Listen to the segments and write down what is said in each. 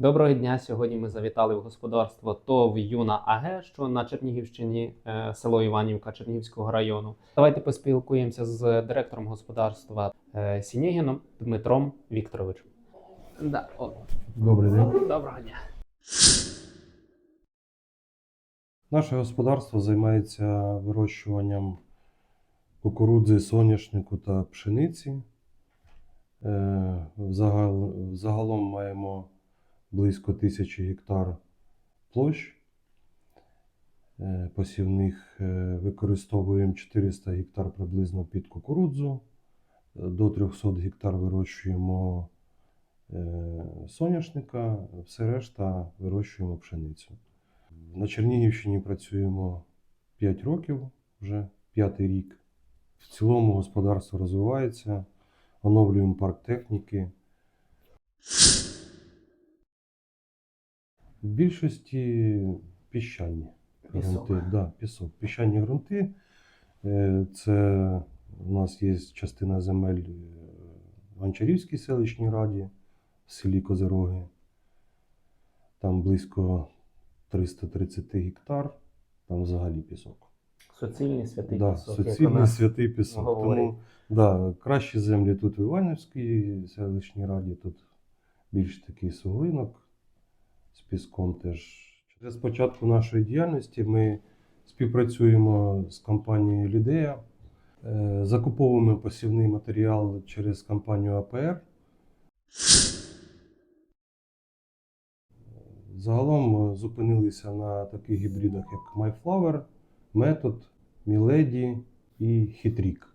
Доброго дня. Сьогодні ми завітали в господарство ТОВ Юна АГ, що на Чернігівщині, е, село Іванівка Чернігівського району. Давайте поспілкуємося з директором господарства е, Сінєгіном Дмитром Вікторовичем. Да, о, Добрий день. доброго дня. Наше господарство займається вирощуванням кукурудзи, соняшнику та пшениці. Е, Загалом маємо близько тисячі гектар площ. Е, Посівних е, використовуємо 400 гектар приблизно під кукурудзу, до 300 гектар вирощуємо е, соняшника, все решта вирощуємо пшеницю. На Чернігівщині працюємо 5 років, вже п'ятий рік. В цілому господарство розвивається, оновлюємо парк техніки. В більшості піщані Пісок. ґрунти. Да, пісок. Піщані ґрунти. Е, Це у нас є частина земель е, в Анчарівській селищній раді, в селі Козироги. Там близько 330 гектар, там взагалі пісок. Суцільний святий Да, пісок, суцільний святий пісок. говорять. Тому да, кращі землі тут в Іванівській селищній раді, тут більш такий суглинок з піском теж. З початку нашої діяльності ми співпрацюємо з компанією Лідея, е, закуповуємо посівний матеріал через компанію АПР. Загалом е, зупинилися на таких гібридах, як MyFlower, Method, Milady і Хитрік.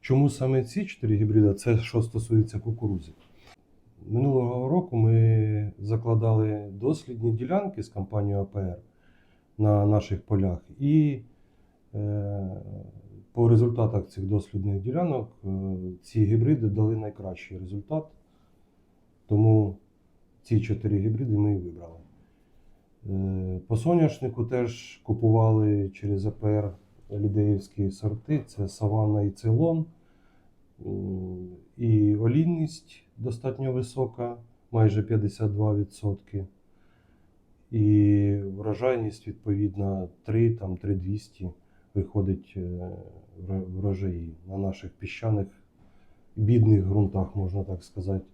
Чому саме ці чотири гібриди? Це що стосується кукурудзи. Минулого року ми закладали дослідні ділянки з компанією АПР на наших полях. І е, по результатах цих дослідних ділянок е, ці гібриди дали найкращий результат. Тому ці чотири гібриди ми і вибрали. Е, По соняшнику теж купували через АПР лідеївські сорти: це Саванна і Цейлон. І олійність достатньо висока, майже 52%. І врожайність, відповідно, 3, там, 3200 виходить е, врожаї на наших піщаних, бідних ґрунтах, можна так сказати.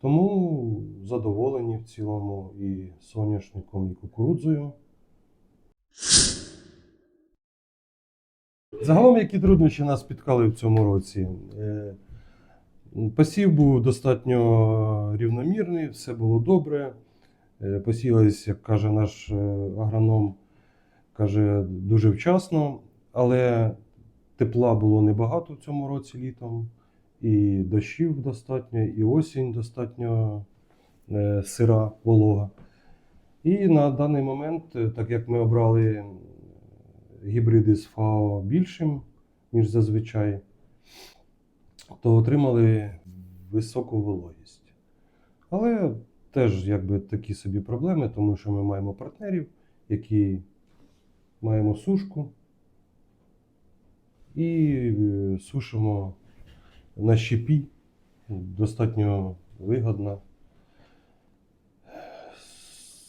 Тому задоволені в цілому і соняшником, і кукурудзою. Загалом, які труднощі нас спіткали в цьому році? Посів був достатньо рівномірний, все було добре. Е, Посіялись, як каже наш е, агроном, каже, дуже вчасно, але тепла було небагато в цьому році літом, і дощів достатньо, і осінь достатньо е, сира, волога. І на даний момент, так як ми обрали гібриди з ФАО більшим, ніж зазвичай, то отримали високу вологість. Але теж якби такі собі проблеми, тому що ми маємо партнерів, які маємо сушку і е, сушимо на щепі. Достатньо вигодна.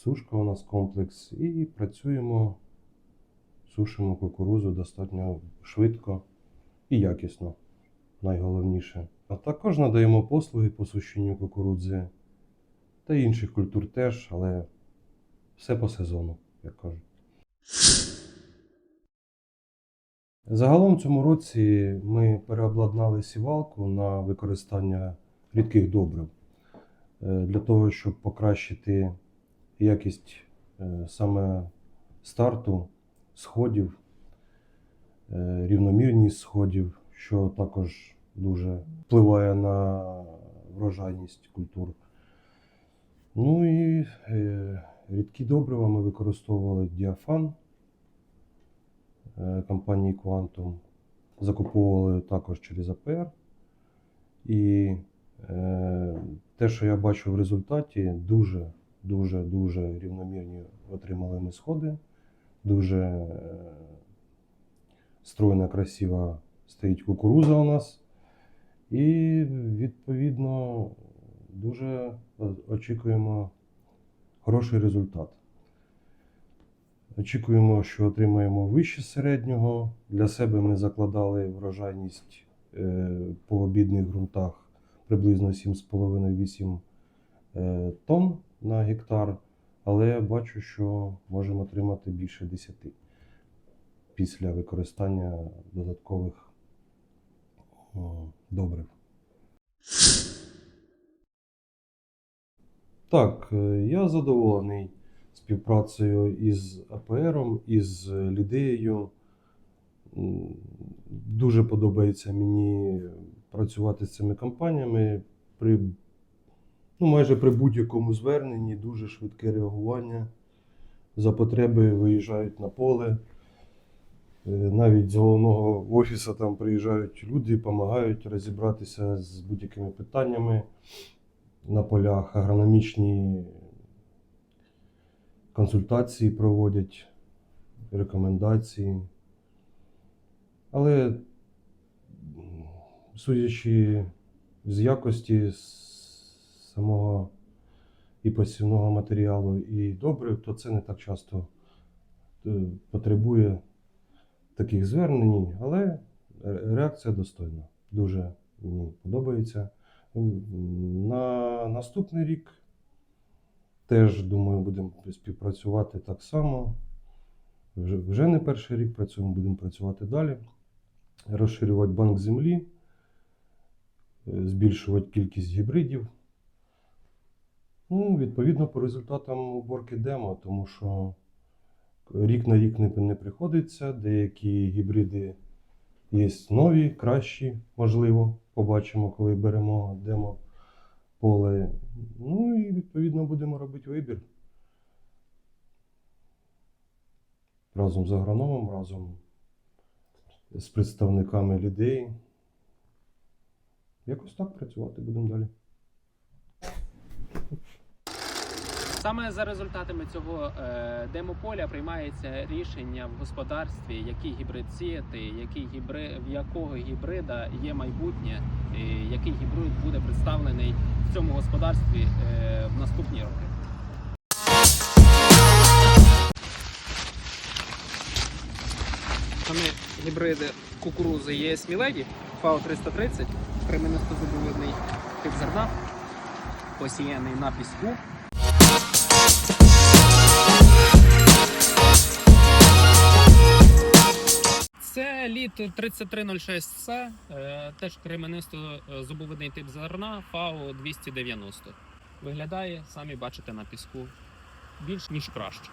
Сушка у нас комплекс, і працюємо, сушимо кукурузу достатньо швидко і якісно, найголовніше. А також надаємо послуги по сушінню кукурудзи та інших культур теж, але все по сезону, як кажуть. Загалом цьому році ми переобладнали сівалку на використання рідких добрив е, для того, щоб покращити якість е, саме старту сходів, е, рівномірність сходів, що також дуже впливає на врожайність культур. Ну і е, рідкі добрива ми використовували діафан е, компанії Quantum. Закуповували також через АПР. І е, те, що я бачу в результаті, дуже, дуже, дуже рівномірні отримали ми сходи. Дуже стройна, красива стоїть кукуруза у нас. І відповідно дуже очікуємо хороший результат. Очікуємо, що отримаємо вище середнього. Для себе ми закладали врожайність е, по обідних ґрунтах приблизно 7,5-8 е, тонн на гектар, але я бачу, що можемо отримати більше 10 після використання додаткових добрив. Так, е, я задоволений співпрацею із АПРом, із Лідеєю. Дуже подобається мені працювати з цими компаніями. При, ну, майже при будь-якому зверненні дуже швидке реагування. За потреби виїжджають на поле. Е, Навіть з головного офісу там приїжджають люди, допомагають розібратися з будь-якими питаннями на полях, агрономічні консультації проводять, рекомендації. Але судячи з якості самого і посівного матеріалу, і добрив, то це не так часто е, потребує таких звернень, але реакція достойна. Дуже мені подобається. На наступний рік теж, думаю, будемо співпрацювати так само. Вже, вже не перший рік працюємо, будемо працювати далі. Розширювати банк землі, е, збільшувати кількість гібридів. Ну, відповідно, по результатам уборки демо, тому що рік на рік не, приходиться. Деякі гібриди є нові, кращі, можливо, побачимо, коли беремо демо поле. Ну і відповідно будемо робити вибір. Разом з агрономом, разом з представниками людей. Якось так працювати будемо далі. Саме за результатами цього е, демополя приймається рішення в господарстві, який гібрид сіяти, який гібри, в якого гібрида є майбутнє, і який гібрид буде представлений в цьому господарстві е, в наступні роки. Саме гібриди кукурузи є Сміледі, ФАО 330, кременистозубовидний тип зерна, посіяний на піску. Літ 3306С, е, теж кременисто е, зубовидний тип зерна ФАО 290. Виглядає, самі бачите на піску, більш ніж краще.